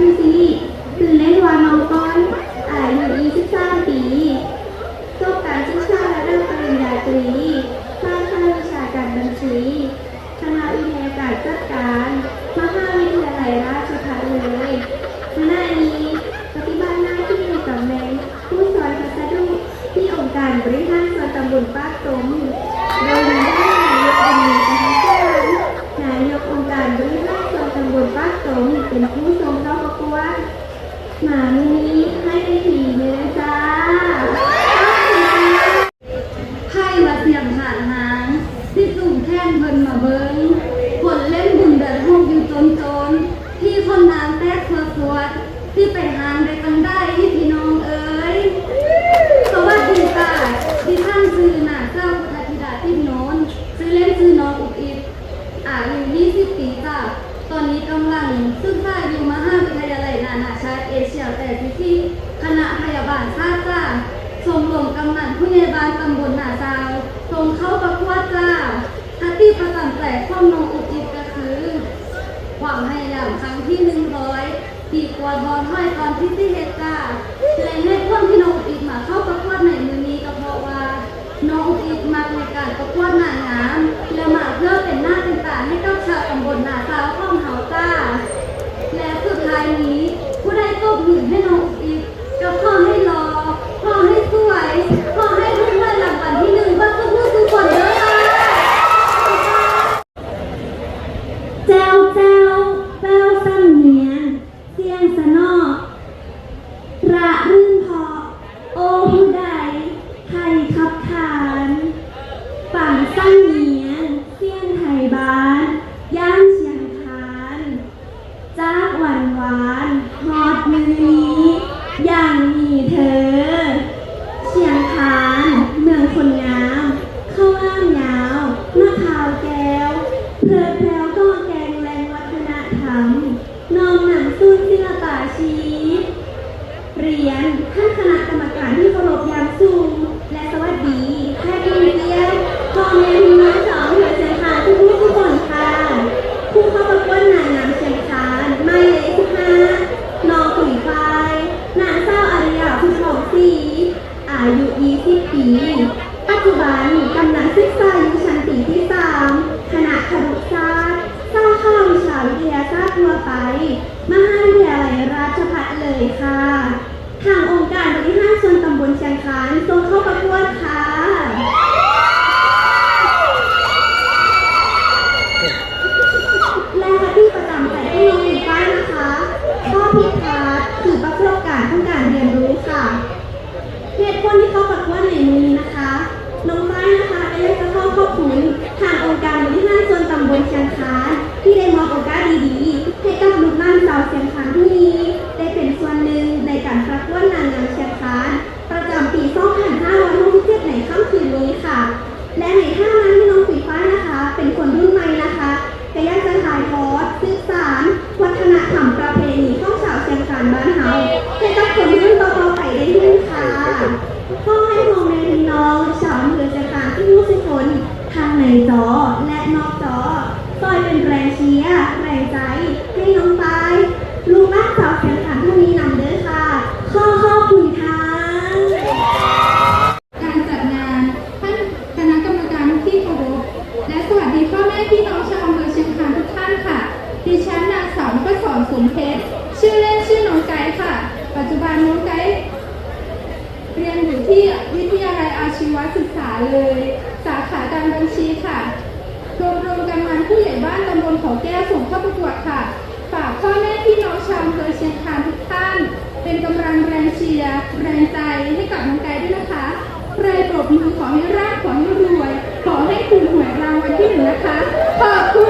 ที่สี่คือเล่นวานน้องก้อนอายุ23ปีจบการศึกษาระดับปริญญาตรีภาควิชาการบัญชีคณะวิทยาการจัดการมหาวิทยาลัยราชภัฏเลยขณะนี้ปฏิบัติหน้าที่ในตำแหน่งผู้สอนพัสดุที่องค์การบริหารส่วนตำบลปากตมโดยมีท่านนายกเป็นมีประธานการนายกองค์การบริหารส่วนตำบลปากตมเป็นผู้ทรงเข้าประกวดหมามินี้ให้ได้ทีเลยนะจ้า ไพ่ว่าเสียงผ่านหางที่สูงแท่นเพิ่นมาเบิงผลเล่นบุญเดินห้องอยู่จนจนที่คนน้ำแตกสวดสวดที่ไปหางได้กันได้ที่พี่น้องเอ๋ยสวัสดีค่ะที่ท่านซื้อหน้าเจ้าพุทธธิดาที่โนนซื้อเล่นซื้อน้องอุบอิบอายุ20 ปีจ้ะตอน นี้กำลังศึกษาอยู่มหาวิทยาลัยนานาชาติเอเชียแต่ที่ที่คณะพยาบาลชาติจ้าชมรมกำนันผู้ใหญ่บ้านตำบลหนาซาวส่งเข้าประกวดจ้าอาตีประจำใจความนองอุจิตก็คือความพยายามครั้งที่หนึ่งร้อยปีกว่าบอลห้อยตอนที่ที่เฮดจ้าและในความที่น้องอุจิตมาเข้าประกวดในมือนี้ก็เพราะว่าน้องอุจิตมาในการประกวดนางงามและมาเพื่อเป็นหน้าเป็นตาให้กับชาวตำบลหนาซาวของเฮาจ้า และสุดท้ายนี้ ผู้ใดตบมือให้น้องอีกก็ขอให้รอขอให้สวย ขอให้ทุกวันรางวัลที่หนึ่งบ้านทุกผู้ทุกคนเด้อค่ะ แจ้วแจ้วแป้วซ้ำเนียงเสียงสนอระรื่นพอ โอ้ผู้ใดไทยขับขานฝั่งซ้ำเนียงเสียงไทยบ้าน ย่างเชียงคานจากหวานหวานฮอดมือนี้อย่างมีเธอ เชียงคานเมืองคนงามข้าวอ้ามยาวมะพร้าวแก้ว เพลิดเพลวก็แกงแรงวัฒนธรรม น้อมหนังสู้ศิลปา ชีพเรียนท่านคณะกรรมการที่เคารพอย่างสูงและสวัสดีแพทย์ผู้เกียรติพ่อแม่พี่น้องสองเพื่อเชียงคานทุกผู้ทุกคนค่ะ ผู้เข้าประกวดนางงามเชียงคานหมายเลขสิบห้านองขุยไฟนางเศร้าอาริยาผู้ชมศรีอายุ 20 ปี ปัจจุบันกำลังศึกษาอยู่ชั้นปีที่3คณะครุศาสตร์สาขาวิชาวิทยาศาสตร์ทั่วไป ลัยราชภัฏเลยค่ะ ทางองค์การบริหารส่วนตำบลเชียงคานส่งเข้าประกวดค่ะ และที่ประจำใจที่น้องมีป้ายนะคะ ข้อผิดพลาดคือประสบการณ์ของการเรียนรู้ค่ะ เหตุผลที่เข้าประกวดในมือนี้นะคะ น้องฝ้ายนะคะได้จะเข้าขอบคุณทางองค์การบริหารส่วนตำบลเชียงคานที่ได้มอบโอกาสดีๆ ให้กับลูกหลานชาวเชียงคานที่นี้ได้เป็นส่วนหนึ่งในการประกวดนางงามเชียงคาน ประจำปี 2567 ในค่ำคื นี้ค่ะ และในท่านั้นที่น้องสีฟ้านะคะ เป็นคนรุ่นใหม่นะคะก็ยางจะถ่ายทอดสื่อสาร วัฒนธรรมประเพณีข้าวสาวเชียงการบ้านเฮาให้กับคนรุ่นต่อๆไปได้ด้วยค่ะขอให้มองในพี่น้องชาวอำเภอเชียงคานที่รู้สึกคนทางในจอและนอกจอคอยเป็นแรงเชียร์แรงใจ ให้น้องปายลูกบ้านสาวเชียงคานผู้นี้นำเด้อค่ะ ขอขอบคุณค่ะ การจัดงานท่านคณะกรรมการที่เคารพและสวัสดีพ่อแม่พี่น้องชาวอำเภอเชียงคานทุกท่านค่ะ ดิฉันนางสาวนพศรสมเพชร ชื่อเล่นชื่อน้องไก่ค่ะ ปัจจุบันน้องไก่ เรียนอยู่ที่วิทยาลัยอาชีวศึกษาเลย สาขาการบัญชีค่ะรวมรวมกันมันผู้ใหญ่บ้านตำบลเขาแก้วส่งเข้าประกวดค่ะ ฝากพ่อแม่พี่น้องชาวอำเภอเชียงคานทุกท่าน เป็นกำลังแรงเชียร์แรงใจให้กับน้องไก่ด้วยนะคะใครปรบมือขอให้ร่างขอให้รวย ขอให้ถูกหวยรางวัลที่หนึ่งนะคะ ขอบคุณ